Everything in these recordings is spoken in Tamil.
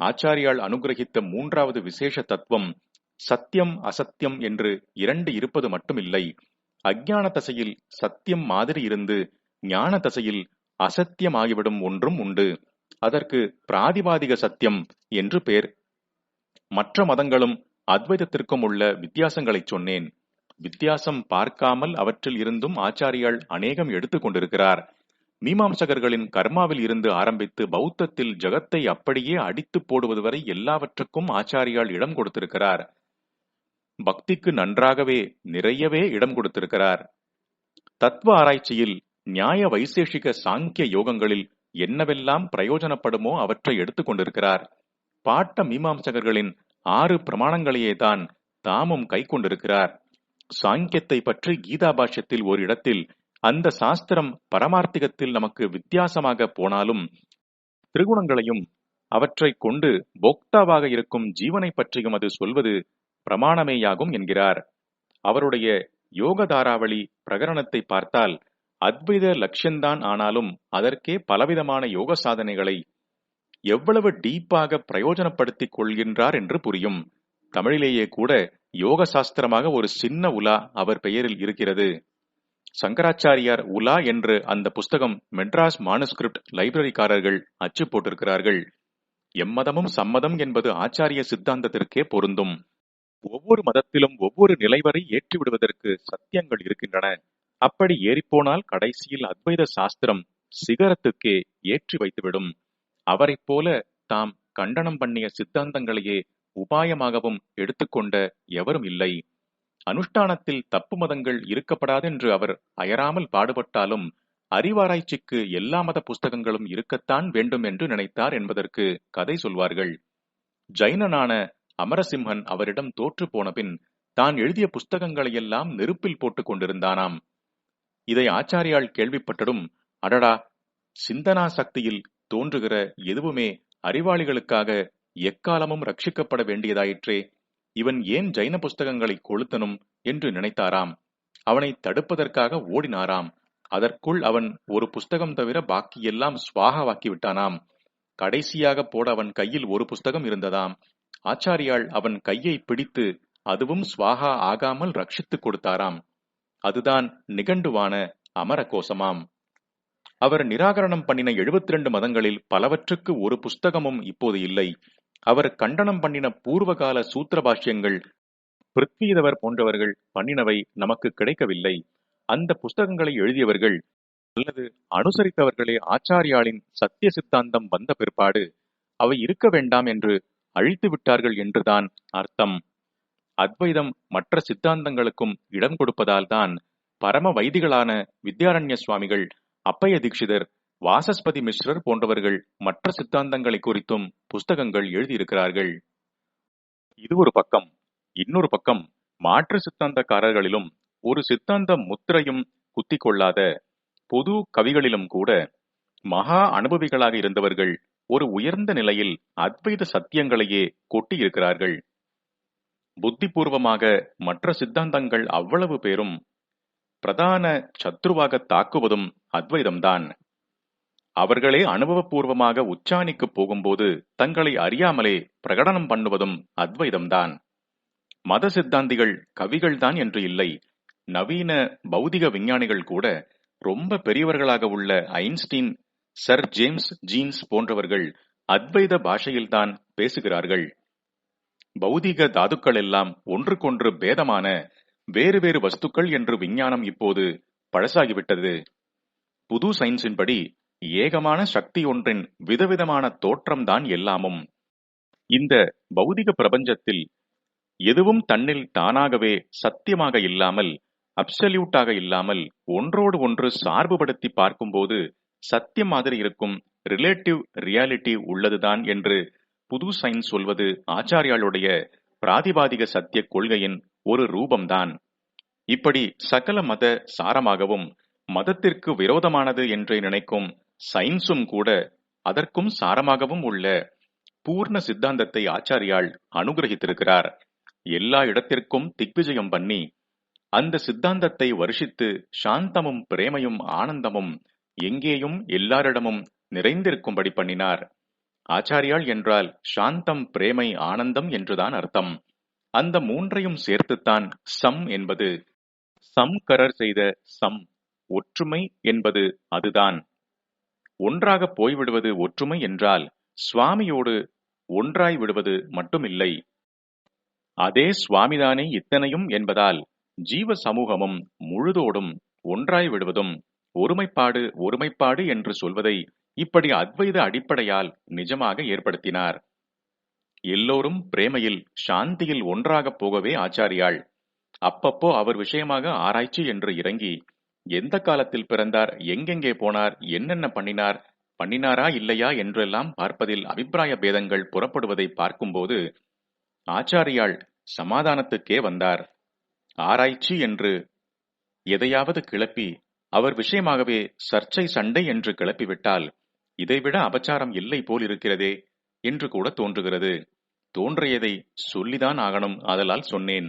ஆச்சாரியால் அனுகிரகித்த மூன்றாவது விசேஷ தத்துவம் சத்தியம் அசத்தியம் என்று இரண்டு இருப்பது மட்டுமில்லை. அஜான தசையில் சத்தியம் மாதிரி இருந்து ஞான தசையில் அசத்தியமாகிவிடும் ஒன்றும் உண்டு. அதற்கு பிராதிபாதிக சத்தியம் என்று பேர் மற்ற மதங்களும் அத்வைதத்திற்கும் உள்ள வித்தியாசங்களை சொன்னேன். வித்தியாசம் பார்க்காமல் அவற்றில் இருந்தும் ஆச்சாரியால் அநேகம் எடுத்துக் கொண்டிருக்கிறார். மீமாம்சகர்களின் கர்மாவில் இருந்து ஆரம்பித்து பௌத்தத்தில் ஜகத்தை அப்படியே அடித்து போடுவது வரை எல்லாவற்றுக்கும் ஆச்சாரியால் இடம் கொடுத்திருக்கிறார். பக்திக்கு நன்றாகவே நிறையவே இடம் கொடுத்திருக்கிறார். தத்துவ ஆராய்ச்சியில் நியாய வைசேஷிக சாங்கிய யோகங்களில் என்னவெல்லாம் பிரயோஜனப்படுமோ அவற்றை எடுத்துக்கொண்டிருக்கிறார் பாட்ட மீமாம்சகர்களின் ஆறு பிரமாணங்களையே தான் தாமும் கை கொண்டிருக்கிறார் சாங்கியத்தை பற்றி கீதா பாஷ்யத்தில் ஒரு இடத்தில் அந்த சாஸ்திரம் பரமார்த்திகத்தில் நமக்கு வித்தியாசமாக போனாலும் திரிகுணங்களையும் அவற்றை கொண்டு போக்தாவாக இருக்கும் ஜீவனை பற்றியும் அது சொல்வது பிரமாணமேயாகும் என்கிறார். அவருடைய யோக தாராவளி பிரகரணத்தை பார்த்தால் அத்வைத லட்சியந்தான் ஆனாலும் அதற்கே பலவிதமான யோக சாதனைகளை எவ்வளவு டீப்பாக பிரயோஜனப்படுத்திக் கொள்கின்றார் என்று புரியும். தமிழிலேயே கூட யோக சாஸ்திரமாக ஒரு சின்ன உலா அவர் பெயரில் இருக்கிறது. சங்கராச்சாரியார் உலா என்று அந்த புஸ்தகம் மெட்ராஸ் மானுஸ்கிரிப்ட் லைப்ரரிக்காரர்கள் அச்சு போட்டிருக்கிறார்கள். எம்மதமும் சம்மதம் என்பது ஆச்சாரிய சித்தாந்தத்திற்கே பொருந்தும். ஒவ்வொரு மதத்திலும் ஒவ்வொரு நிலை வரை ஏற்றி விடுவதற்கு சத்தியங்கள் இருக்கின்றன. அப்படி ஏறிப்போனால் கடைசியில் அத்வைத சாஸ்திரம் சிகரத்துக்கே ஏற்றி வைத்துவிடும். அவரைப் போல தாம் கண்டனம் பண்ணிய சித்தாந்தங்களையே உபாயமாகவும் எடுத்துக்கொண்ட எவரும் இல்லை. அனுஷ்டானத்தில் தப்பு மதங்கள் இருக்கப்படாதென்று அவர் அயராமல் பாடுபட்டாலும் அறிவாராய்ச்சிக்கு எல்லா மத புஸ்தகங்களும் இருக்கத்தான் வேண்டும் என்று நினைத்தார் என்பதற்கு கதை சொல்வார்கள். ஜைனனான அமரசிம்ஹன் அவரிடம் தோற்று போனபின் தான் எழுதிய புஸ்தகங்களையெல்லாம் நெருப்பில் போட்டுக் கொண்டிருந்தானாம். இதை ஆச்சாரியால் கேள்விப்பட்டதும் அடடா சிந்தனா சக்தியில் தோன்றுகிற எதுவுமே அறிவாளிகளுக்காக எக்காலமும் ரட்சிக்கப்பட வேண்டியதாயிற்றே. இவன் ஏன் ஜைன புஸ்தகங்களை கொளுத்தனும் என்று நினைத்தாராம். அவனை தடுப்பதற்காக ஓடினாராம். அதற்குள் அவன் ஒரு புஸ்தகம் தவிர பாக்கியெல்லாம் சுவாகவாக்கி விட்டானாம் கடைசியாக போட அவன் கையில் ஒரு புஸ்தகம் இருந்ததாம். ஆச்சாரியால் அவன் கையை பிடித்து அதுவும் சுவாகா ஆகாமல் ரட்சித்துக் கொடுத்தாராம். அதுதான் நிகண்டுவான அமர கோஷமாம் அவர் நிராகரணம் பண்ணின எழுபத்தி ரெண்டு மதங்களில் பலவற்றுக்கு ஒரு புஸ்தகமும் இப்போது இல்லை. அவர் கண்டனம் பண்ணின பூர்வகால சூத்திர பாஷ்யங்கள் பிருத்வீதவர் போன்றவர்கள் பண்ணினவை நமக்கு கிடைக்கவில்லை. அந்த புஸ்தகங்களை எழுதியவர்கள் அல்லது அனுசரித்தவர்களே ஆச்சாரியாளின் சத்திய சித்தாந்தம் வந்த பிற்பாடு அவை இருக்க வேண்டாம் என்று அழித்து விட்டார்கள் என்றுதான் அர்த்தம். அத்வைதம் மற்ற சித்தாந்தங்களுக்கும் இடம் கொடுப்பதால்தான் பரம வைதிகளான வித்யாரண்ய சுவாமிகள் அப்பைய தீட்சிதர் வாசஸ்பதி மிஸ்ரர் போன்றவர்கள் மற்ற சித்தாந்தங்களை குறித்தும் புஸ்தகங்கள் எழுதியிருக்கிறார்கள். இது ஒரு பக்கம். இன்னொரு பக்கம் மாற்று சித்தாந்தக்காரர்களிலும் ஒரு சித்தாந்த முத்திரையும் குத்தி கொள்ளாத பொது கவிகளிலும் கூட மகா அனுபவிகளாக இருந்தவர்கள் ஒரு உயர்ந்த நிலையில் அத்வைத சத்தியங்களையே கொட்டி இருக்கிறார்கள் புத்திபூர்வமாக மற்ற சித்தாந்தங்கள் அவ்வளவு பேரும் பிரதான சத்ருவாக தாக்குவதும் அத்வைதம்தான். அவர்களே அனுபவபூர்வமாக உச்சாணிக்கு போகும்போது தங்களை அறியாமலே பிரகடனம் பண்ணுவதும் அத்வைதம்தான். மத சித்தாந்திகள் கவிகள்தான் என்று இல்லை. நவீன பௌதிக விஞ்ஞானிகள் கூட ரொம்ப பெரியவர்களாக உள்ள ஐன்ஸ்டீன் சர் ஜேம்ஸ் ஜீன்ஸ் போன்றவர்கள் அத்வைத பாஷையில்தான் பேசுகிறார்கள். பௌதிக தாதுக்கள் எல்லாம் ஒன்றுக்கொன்று பேதமான வேறு வேறு வஸ்துக்கள் என்று விஞ்ஞானம் இப்போது பழசாகிவிட்டது. புது சயின்ஸின்படி ஏகமான சக்தி ஒன்றின் விதவிதமான தோற்றம்தான் எல்லாமும். இந்த பௌதிக பிரபஞ்சத்தில் எதுவும் தன்னில் தானாகவே சத்தியமாக இல்லாமல் அப்சல்யூட்டாக இல்லாமல் ஒன்றோடு ஒன்று சார்புபடுத்தி பார்க்கும்போது சத்தியம் மாதிரி இருக்கும் ரிலேட்டிவ் ரியாலிட்டி உள்ளதுதான் என்று புது சயின்ஸ் சொல்வது ஆச்சாரியாளுடைய பிராதிபாதிக சத்திய கொள்கையின் ஒரு ரூபம்தான். இப்படி சகல மத சாரமாகவும் மதத்திற்கு விரோதமானது என்று நினைக்கும் சயின்ஸும் கூட அதற்கும் சாரமாகவும் உள்ள பூர்ண சித்தாந்தத்தை ஆச்சாரியால் அனுகிரகித்திருக்கிறார். எல்லா இடத்திற்கும் திக்விஜயம் பண்ணி அந்த சித்தாந்தத்தை வருஷித்து சாந்தமும் பிரேமையும் ஆனந்தமும் எங்கேயும் எல்லாரிடமும் நிறைந்திருக்கும்படி பண்ணினார். ஆச்சாரியாள் என்றால் சாந்தம் பிரேமை ஆனந்தம் என்றுதான் அர்த்தம். அந்த மூன்றையும் சேர்த்துத்தான் சம் என்பது சம்கரர் செய்த சம் ஒற்றுமை என்பது அதுதான். ஒன்றாக போய்விடுவது ஒற்றுமை என்றால் சுவாமியோடு ஒன்றாய் விடுவது மட்டுமில்லை. அதே சுவாமிதானே இத்தனையும் என்பதால் ஜீவ சமூகமும் முழுதோடும் ஒன்றாய் விடுவதும் ஒருமைப்பாடு ஒருமைப்பாடு என்று சொல்வதை இப்படி அத்வைத அடிப்படையால் நிஜமாக ஏற்படுத்தினார். எல்லோரும் பிரேமையில் சாந்தியில் ஒன்றாகப் போகவே ஆச்சாரியாள். அப்பப்போ அவர் விஷயமாக ஆராய்ச்சி என்று இறங்கி எந்த காலத்தில் பிறந்தார்? எங்கெங்கே போனார்? என்னென்ன பண்ணினார்? பண்ணினாரா இல்லையா என்றெல்லாம் பார்ப்பதில் அபிப்பிராய பேதங்கள் புறப்படுவதை பார்க்கும்போது ஆச்சாரியாள் சமாதானத்துக்கே வந்தார். ஆராய்ச்சி என்று எதையாவது கிளப்பி அவர் விஷயமாகவே சர்ச்சை சண்டை என்று கிளப்பிவிட்டால் இதைவிட அபச்சாரம் இல்லை போல் இருக்கிறதே என்று கூட தோன்றுகிறது. தோன்றியதை சொல்லிதான் ஆகணும் ஆதலால் சொன்னேன்.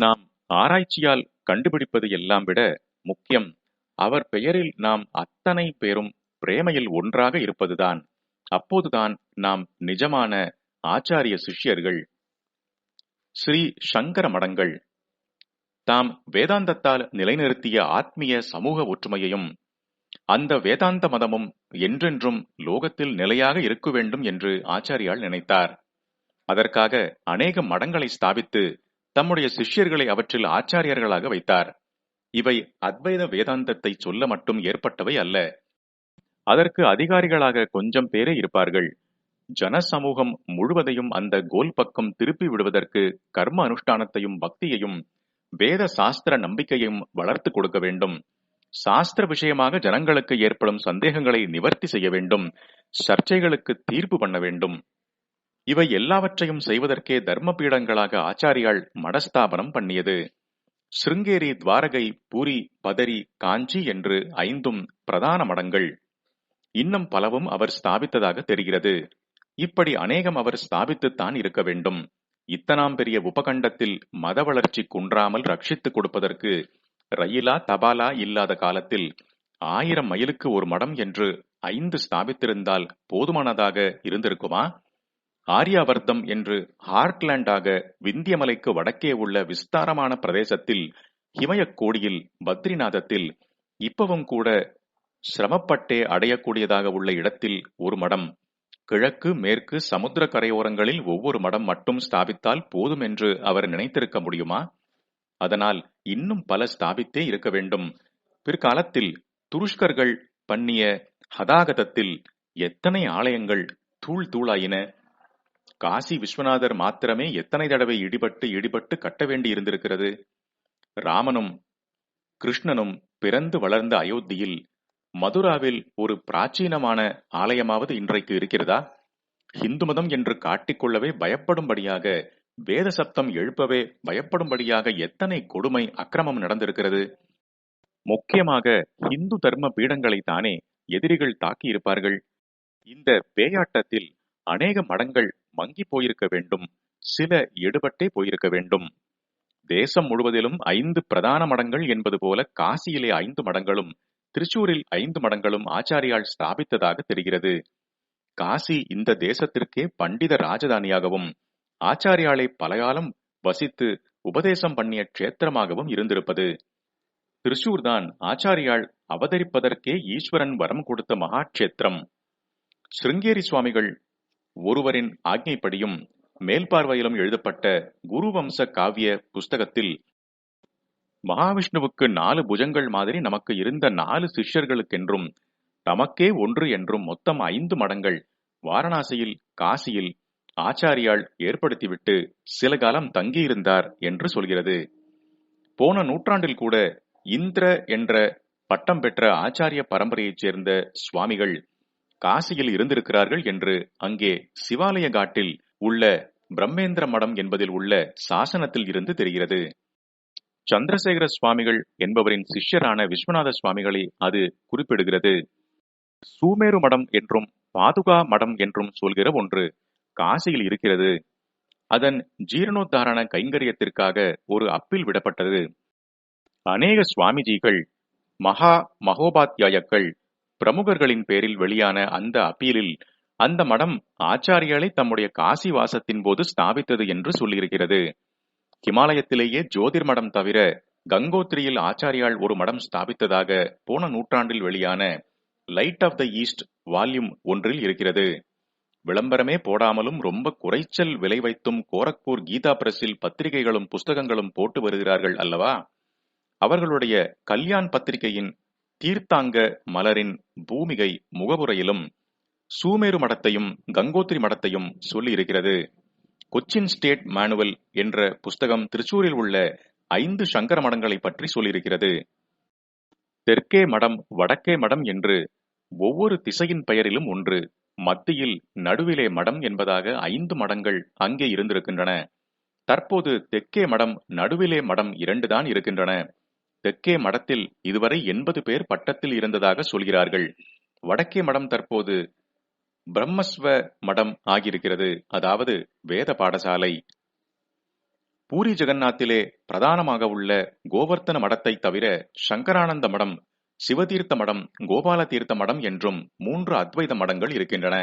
நாம் ஆராய்ச்சியால் கண்டுபிடிப்பது எல்லாம் விட முக்கியம். அவர் பெயரில் நாம் அத்தனை பேரும் பிரேமையில் ஒன்றாக இருப்பதுதான். அப்போதுதான் நாம் நிஜமான ஆச்சாரிய சிஷ்யர்கள். ஸ்ரீ சங்கர மடங்கள். தாம் வேதாந்தத்தால் நிலைநிறுத்திய ஆத்மீய சமூக ஒற்றுமையையும் அந்த வேதாந்த மதமும் என்றென்றும் லோகத்தில் நிலையாக இருக்க வேண்டும் என்று ஆச்சாரியால் நினைத்தார். அதற்காக அநேக மடங்களை ஸ்தாபித்து தம்முடைய சிஷ்யர்களை அவற்றில் ஆச்சாரியர்களாக வைத்தார். இவை அத்வைத வேதாந்தத்தை சொல்ல மட்டும் ஏற்பட்டவை அல்ல. அதற்கு அதிகாரிகளாக கொஞ்சம் பேரே இருப்பார்கள். ஜன சமூகம் முழுவதையும் அந்த கோல் பக்கம் திருப்பி விடுவதற்கு கர்ம அனுஷ்டானத்தையும் பக்தியையும் வேத சாஸ்திர நம்பிக்கையும் வளர்த்து கொடுக்க வேண்டும். சாஸ்திர விஷயமாக ஜனங்களுக்கு ஏற்படும் சந்தேகங்களை நிவர்த்தி செய்ய வேண்டும். சர்ச்சைகளுக்கு தீர்ப்பு பண்ண வேண்டும். இவை எல்லாவற்றையும் செய்வதற்கே தர்ம பீடங்களாக ஆச்சாரியால் மடஸ்தாபனம் பண்ணியது. சிருங்கேரி துவாரகை பூரி பதரி காஞ்சி என்று ஐந்தும் பிரதான மடங்கள். இன்னும் பலவும் அவர் ஸ்தாபித்ததாக தெரிகிறது. இப்படி அநேகம் அவர் ஸ்தாபித்துத்தான் இருக்க வேண்டும். இத்தனாம் பெரிய உபகண்டத்தில் மத வளர்ச்சி குன்றாமல் ரட்சித்துக் கொடுப்பதற்கு ரயிலா தபாலா இல்லாத காலத்தில் ஆயிரம் மைலுக்கு ஒரு மடம் என்று ஐந்து ஸ்தாபித்திருந்தால் போதுமானதாக இருந்திருக்குமா? ஆரியாவர்த்தம் என்று ஹார்ட்லேண்டாக விந்தியமலைக்கு வடக்கே உள்ள விஸ்தாரமான பிரதேசத்தில் இமயக்கோடியில் பத்ரிநாதத்தில் இப்பவும் கூட சிரமப்பட்டே அடையக்கூடியதாக உள்ள இடத்தில் ஒரு மடம். கிழக்கு மேற்கு சமுத்திர கரையோரங்களில் ஒவ்வொரு மடம் மட்டும் ஸ்தாபித்தால் போதும் என்று அவர் நினைத்திருக்க முடியுமா? அதனால் இன்னும் பல ஸ்தாபித்தே இருக்க வேண்டும். பிற்காலத்தில் துருஷ்கர்கள் பண்ணிய ஹதாகதத்தில் எத்தனை ஆலயங்கள் தூள் தூளாயின? காசி விஸ்வநாதர் மாத்திரமே எத்தனை தடவை இடிபட்டு இடிபட்டு கட்ட வேண்டி இருந்திருக்கிறது? ராமனும் கிருஷ்ணனும் பிறந்து வளர்ந்த அயோத்தியில் மதுராவில் ஒரு பிராச்சீனமான ஆலயமாவது இன்றைக்கு இருக்கிறதா? ஹிந்து மதம் என்று காட்டிக்கொள்ளவே பயப்படும்படியாக வேத சப்தம் எழுப்பவே பயப்படும்படியாக எத்தனை கொடுமை அக்கிரமம் நடந்திருக்கிறது? முக்கியமாக இந்து தர்ம பீடங்களை தானே எதிரிகள் தாக்கி இருப்பார்கள் இந்த பேயாட்டத்தில் அநேக மடங்கள் மங்கி போயிருக்க வேண்டும். சில எடுபட்டே போயிருக்க வேண்டும். தேசம் முழுவதிலும் ஐந்து பிரதான மடங்கள் என்பது போல காசியிலே ஐந்து மடங்களும் திருச்சூரில் ஐந்து மடங்களும் ஆச்சாரியால் ஸ்தாபித்ததாக தெரிகிறது. காசி இந்த தேசத்திற்கே பண்டித ராஜதானியாகவும் ஆச்சாரியாலை பலகாலம் வசித்து உபதேசம் பண்ணிய க்ஷேத்திரமாகவும் இருந்திருப்பது. திருச்சூர் தான் ஆச்சாரியால் அவதரிப்பதற்கே ஈஸ்வரன் வரம் கொடுத்த மகாட்சேத்திரம் ஸ்ருங்கேரி சுவாமிகள் ஒருவரின் ஆக்ஞைப்படியும் மேல்பார்வையிலும் எழுதப்பட்ட குருவம்ச காவிய புஸ்தகத்தில் மகாவிஷ்ணுவுக்கு நாலு புஜங்கள் மாதிரி நமக்கு இருந்த நாலு சிஷ்யர்களுக்கென்றும் தமக்கே ஒன்று என்றும் மொத்தம் ஐந்து மடங்கள் வாரணாசியில் காசியில் ஆச்சாரியால் ஏற்படுத்திவிட்டு சில காலம் தங்கியிருந்தார் என்று சொல்கிறது. போன நூற்றாண்டில் கூட இந்திர என்ற பட்டம் பெற்ற ஆச்சாரிய பரம்பரையைச் சேர்ந்த சுவாமிகள் காசியில் இருந்திருக்கிறார்கள் என்று அங்கே சிவாலய காட்டில் உள்ள பிரம்மேந்திர மடம் என்பதில் உள்ள சாசனத்தில் இருந்து தெரிகிறது. சந்திரசேகர சுவாமிகள் என்பவரின் சிஷ்யரான விஸ்வநாத சுவாமிகளை அது குறிப்பிடுகிறது. சூமேரு மடம் என்றும் பாதுகா மடம் என்றும் சொல்கிற ஒன்று காசியில் இருக்கிறது. அதன் ஜீரணோத்தாரண கைங்கரியத்திற்காக ஒரு அப்பில் விடப்பட்டது. அநேக சுவாமிஜிகள் மகா மகோபாத்தியாயக்கள் பிரமுகர்களின் பேரில் வெளியான அந்த அப்பீலில் அந்த மடம் ஆச்சாரியாலை தம்முடைய காசி வாசத்தின் போது ஸ்தாபித்தது என்று சொல்லியிருக்கிறது. ஹிமாலயத்திலேயே ஜோதிர் மடம் தவிர கங்கோத்திரியில் ஆச்சாரியால் ஒரு மடம் ஸ்தாபித்ததாக போன நூற்றாண்டில் வெளியான light of the east volume ஒன்றில் இருக்கிறது. விளம்பரமே போடாமலும் ரொம்ப குறைச்சல் விலை வைத்தும் கோரக்பூர் கீதா பிரஸில் பத்திரிகைகளும் புஸ்தகங்களும் போட்டு வருகிறார்கள் அல்லவா? அவர்களுடைய கல்யாண் பத்திரிகையின் தீர்த்தாங்க மலரின் பூமிகை முகவுரையிலும் சூமேரு மடத்தையும் கங்கோத்திரி மடத்தையும் சொல்லியிருக்கிறது. கொச்சின் ஸ்டேட் மேனுவல் என்ற புஸ்தகம் திருச்சூரில் உள்ள ஐந்து சங்கர மடங்களை பற்றி சொல்லியிருக்கிறது. தெற்கே மடம் வடக்கே மடம் என்று ஒவ்வொரு திசையின் பெயரிலும் ஒன்று மத்தியில் நடுவிலே மடம் என்பதாக ஐந்து மடங்கள் அங்கே இருந்திருக்கின்றன. தற்போது தெற்கே மடம் நடுவிலே மடம் இரண்டுதான் இருக்கின்றன. தெற்கே மடத்தில் இதுவரை எண்பது பேர் பட்டத்தில் இருந்ததாக சொல்கிறார்கள். வடக்கே மடம் தற்போது பிரம்மஸ்வ மடம் ஆகியிருக்கிறது. அதாவது வேத பாடசாலை. பூரி ஜெகநாத்திலே பிரதானமாக உள்ள கோவர்த்தன மடத்தை தவிர சங்கரானந்த மடம் சிவதீர்த்த மடம் கோபால தீர்த்த மடம் என்றும் மூன்று அத்வைத மடங்கள் இருக்கின்றன.